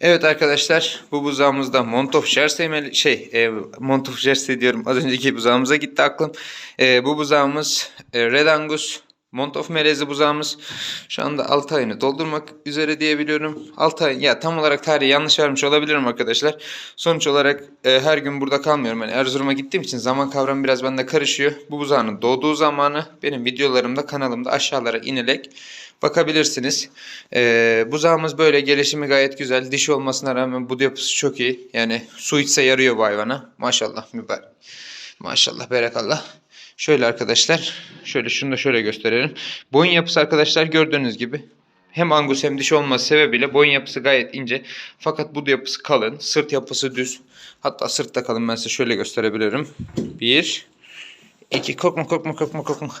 Evet arkadaşlar bu buzağımızda Montof Jersey şey e, Montof Jersey diyorum az önceki buzağımıza gitti aklım. E, bu buzağımız e, Red Angus Montof melezi buzağımız şu anda 6 ayını doldurmak üzere diye biliyorum. 6 ay ya tam olarak tarihi yanlış vermiş olabilirim arkadaşlar. Sonuç olarak e, her gün burada kalmıyorum. Yani Erzurum'a gittiğim için zaman kavramı biraz bende karışıyor. Bu buzağının doğduğu zamanı benim videolarımda kanalımda aşağılara inerek bakabilirsiniz. Ee, buzağımız böyle gelişimi gayet güzel. Dişi olmasına rağmen bud yapısı çok iyi. Yani su içse yarıyor bu hayvana. Maşallah mübarek. Maşallah berekallah. Şöyle arkadaşlar. Şöyle şunu da şöyle gösterelim. Boyun yapısı arkadaşlar gördüğünüz gibi. Hem angus hem dişi olması sebebiyle boyun yapısı gayet ince. Fakat bud yapısı kalın. Sırt yapısı düz. Hatta sırtta kalın ben size şöyle gösterebilirim. Bir, İki korkma korkma korkma korkma.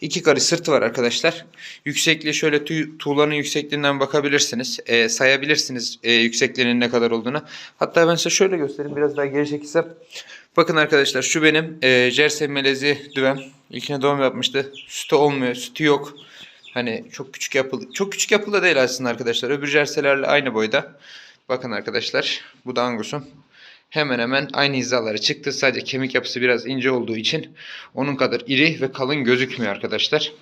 İki karış sırtı var arkadaşlar. Yüksekliği şöyle tüy, tuğlanın yüksekliğinden bakabilirsiniz. Ee, sayabilirsiniz e, yüksekliğinin ne kadar olduğunu. Hatta ben size şöyle göstereyim. Biraz daha geri çekilsem. Bakın arkadaşlar şu benim e, Jersey melezi düvem. İlkine doğum yapmıştı. Sütü olmuyor. Sütü yok. Hani çok küçük yapıldı. Çok küçük yapıldı değil aslında arkadaşlar. Öbür jerseylerle aynı boyda. Bakın arkadaşlar. Bu da Angus'um hemen hemen aynı hizalara çıktı. Sadece kemik yapısı biraz ince olduğu için onun kadar iri ve kalın gözükmüyor arkadaşlar.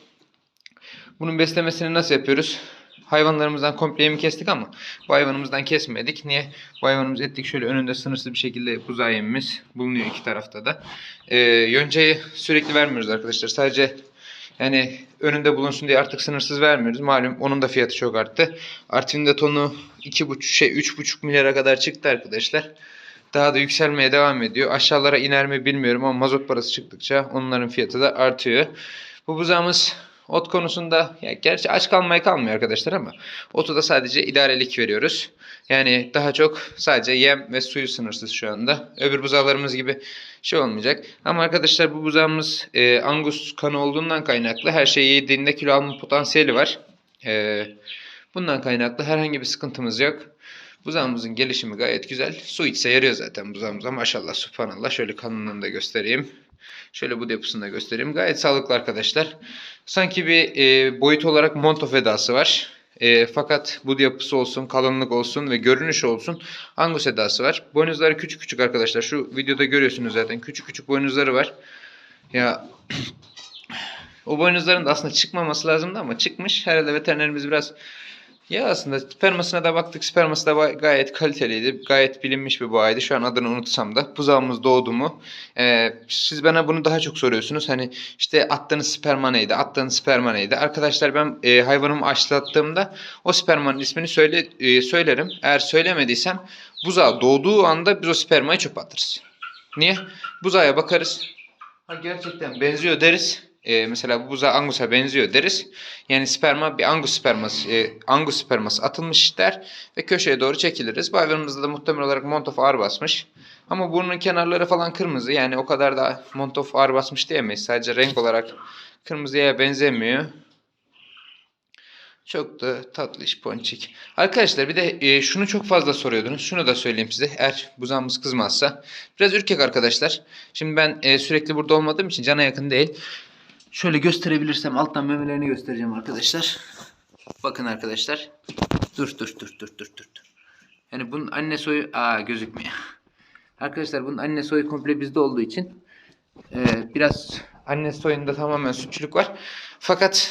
Bunun beslemesini nasıl yapıyoruz? Hayvanlarımızdan komple yemi kestik ama bu hayvanımızdan kesmedik. Niye? Bu hayvanımızı ettik şöyle önünde sınırsız bir şekilde buzağı yemimiz bulunuyor iki tarafta da. Ee, yonceyi sürekli vermiyoruz arkadaşlar. Sadece yani önünde bulunsun diye artık sınırsız vermiyoruz. Malum onun da fiyatı çok arttı. Artvin'de tonu 2,5 şey 3,5 milyara kadar çıktı arkadaşlar. Daha da yükselmeye devam ediyor. Aşağılara iner mi bilmiyorum ama mazot parası çıktıkça onların fiyatı da artıyor. Bu buzağımız ot konusunda ya gerçi aç kalmaya kalmıyor arkadaşlar ama otu da sadece idarelik veriyoruz. Yani daha çok sadece yem ve suyu sınırsız şu anda. Öbür buzağlarımız gibi şey olmayacak. Ama arkadaşlar bu buzağımız e, angus kanı olduğundan kaynaklı her şeyi yediğinde kilo alma potansiyeli var. E, bundan kaynaklı herhangi bir sıkıntımız yok. Buzağımızın gelişimi gayet güzel. Su içse yarıyor zaten buzağımıza. Maşallah subhanallah. Şöyle kalınlığını da göstereyim. Şöyle bu yapısını da göstereyim. Gayet sağlıklı arkadaşlar. Sanki bir e, boyut olarak monto fedası var. E, fakat bu yapısı olsun, kalınlık olsun ve görünüş olsun angus edası var. Boynuzları küçük küçük arkadaşlar. Şu videoda görüyorsunuz zaten. Küçük küçük boynuzları var. Ya o boynuzların da aslında çıkmaması lazımdı ama çıkmış. Herhalde veterinerimiz biraz ya aslında spermasına da baktık. Sperması da gayet kaliteliydi. Gayet bilinmiş bir boğaydı. Şu an adını unutsam da. Buzağımız doğdu mu? Ee, siz bana bunu daha çok soruyorsunuz. Hani işte attığınız sperma neydi? Attığınız sperma neydi? Arkadaşlar ben e, hayvanımı aşılattığımda o spermanın ismini söyle, e, söylerim. Eğer söylemediysem buzağı doğduğu anda biz o spermayı çöpe atarız. Niye? Buzağa bakarız. Ha, gerçekten benziyor deriz. Ee, mesela bu buzağı Angus'a benziyor deriz. Yani sperma bir Angus sperması, e, Angus sperması atılmış der ve köşeye doğru çekiliriz. Bu hayvanımızda da muhtemel olarak Montof ağır basmış. Ama burnun kenarları falan kırmızı. Yani o kadar da Montof ağır basmış diyemeyiz. Sadece renk olarak kırmızıya benzemiyor. Çok da tatlış ponçik. Arkadaşlar bir de e, şunu çok fazla soruyordunuz. Şunu da söyleyeyim size. Eğer buzağımız kızmazsa. Biraz ürkek arkadaşlar. Şimdi ben e, sürekli burada olmadığım için cana yakın değil. Şöyle gösterebilirsem alttan memelerini göstereceğim arkadaşlar. Bakın arkadaşlar. Dur dur dur dur dur dur. Yani bunun anne soyu aa gözükmüyor. Arkadaşlar bunun anne soyu komple bizde olduğu için e, biraz anne soyunda tamamen sütçülük var. Fakat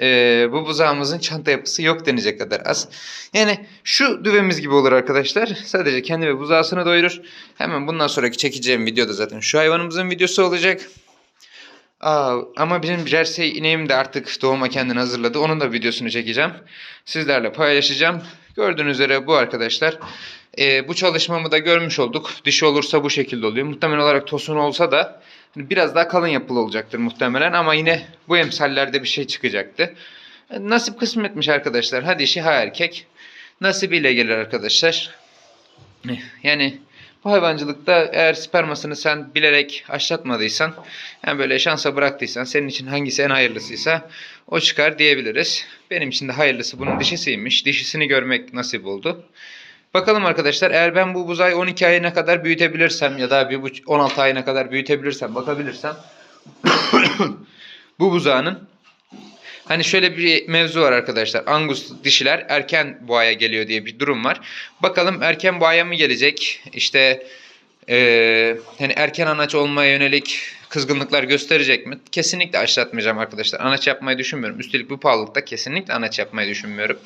e, bu buzağımızın çanta yapısı yok denecek kadar az. Yani şu düvemiz gibi olur arkadaşlar. Sadece kendi ve buzağısını doyurur. Hemen bundan sonraki çekeceğim videoda zaten şu hayvanımızın videosu olacak. Aa, ama bizim Jersey ineğim de artık doğuma kendini hazırladı. Onun da videosunu çekeceğim. Sizlerle paylaşacağım. Gördüğünüz üzere bu arkadaşlar. Ee, bu çalışmamı da görmüş olduk. Dişi olursa bu şekilde oluyor. Muhtemelen olarak tosun olsa da biraz daha kalın yapılı olacaktır muhtemelen. Ama yine bu emsallerde bir şey çıkacaktı. E, Nasip kısmetmiş arkadaşlar. Ha dişi ha erkek. Nasibiyle gelir arkadaşlar. Eh, Yani bu hayvancılıkta eğer spermasını sen bilerek aşlatmadıysan, yani böyle şansa bıraktıysan, senin için hangisi en hayırlısıysa o çıkar diyebiliriz. Benim için de hayırlısı bunun dişisiymiş. Dişisini görmek nasip oldu. Bakalım arkadaşlar eğer ben bu buzağı 12 ayına kadar büyütebilirsem ya da bir buç- 16 ayına kadar büyütebilirsem, bakabilirsem bu buzağının Hani şöyle bir mevzu var arkadaşlar. Angus dişiler erken boğaya geliyor diye bir durum var. Bakalım erken boğaya mı gelecek? İşte ee, hani erken anaç olmaya yönelik kızgınlıklar gösterecek mi? Kesinlikle aşlatmayacağım arkadaşlar. Anaç yapmayı düşünmüyorum. Üstelik bu pahalılıkta kesinlikle anaç yapmayı düşünmüyorum.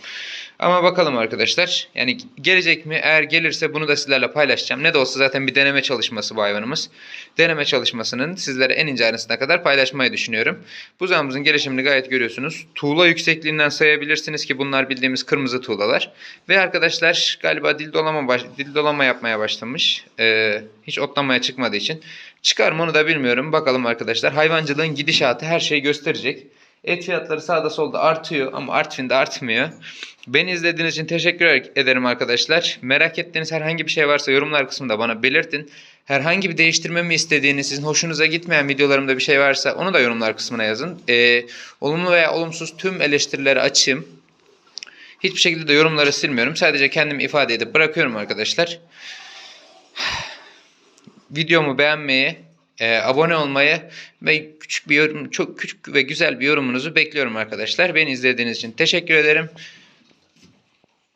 Ama bakalım arkadaşlar. Yani gelecek mi? Eğer gelirse bunu da sizlerle paylaşacağım. Ne de olsa zaten bir deneme çalışması bu hayvanımız. Deneme çalışmasının sizlere en ince ayrıntısına kadar paylaşmayı düşünüyorum. Buzağımızın gelişimini gayet görüyorsunuz. Tuğla yüksekliğinden sayabilirsiniz ki bunlar bildiğimiz kırmızı tuğlalar. Ve arkadaşlar galiba dil dolama, baş, dil dolama yapmaya başlamış. Ee, hiç otlamaya çıkmadığı için. Çıkar mı onu da bilmiyorum. Bakalım arkadaşlar. Hayvancılığın gidişatı her şeyi gösterecek. Et fiyatları sağda solda artıyor ama Artvin'de artmıyor. Beni izlediğiniz için teşekkür ederim arkadaşlar. Merak ettiğiniz herhangi bir şey varsa yorumlar kısmında bana belirtin. Herhangi bir değiştirme mi istediğiniz, sizin hoşunuza gitmeyen videolarımda bir şey varsa onu da yorumlar kısmına yazın. Ee, olumlu veya olumsuz tüm eleştirileri açayım. Hiçbir şekilde de yorumları silmiyorum. Sadece kendimi ifade edip bırakıyorum arkadaşlar. Videomu beğenmeyi, e, abone olmayı ve küçük bir yorum, çok küçük ve güzel bir yorumunuzu bekliyorum arkadaşlar. Beni izlediğiniz için teşekkür ederim.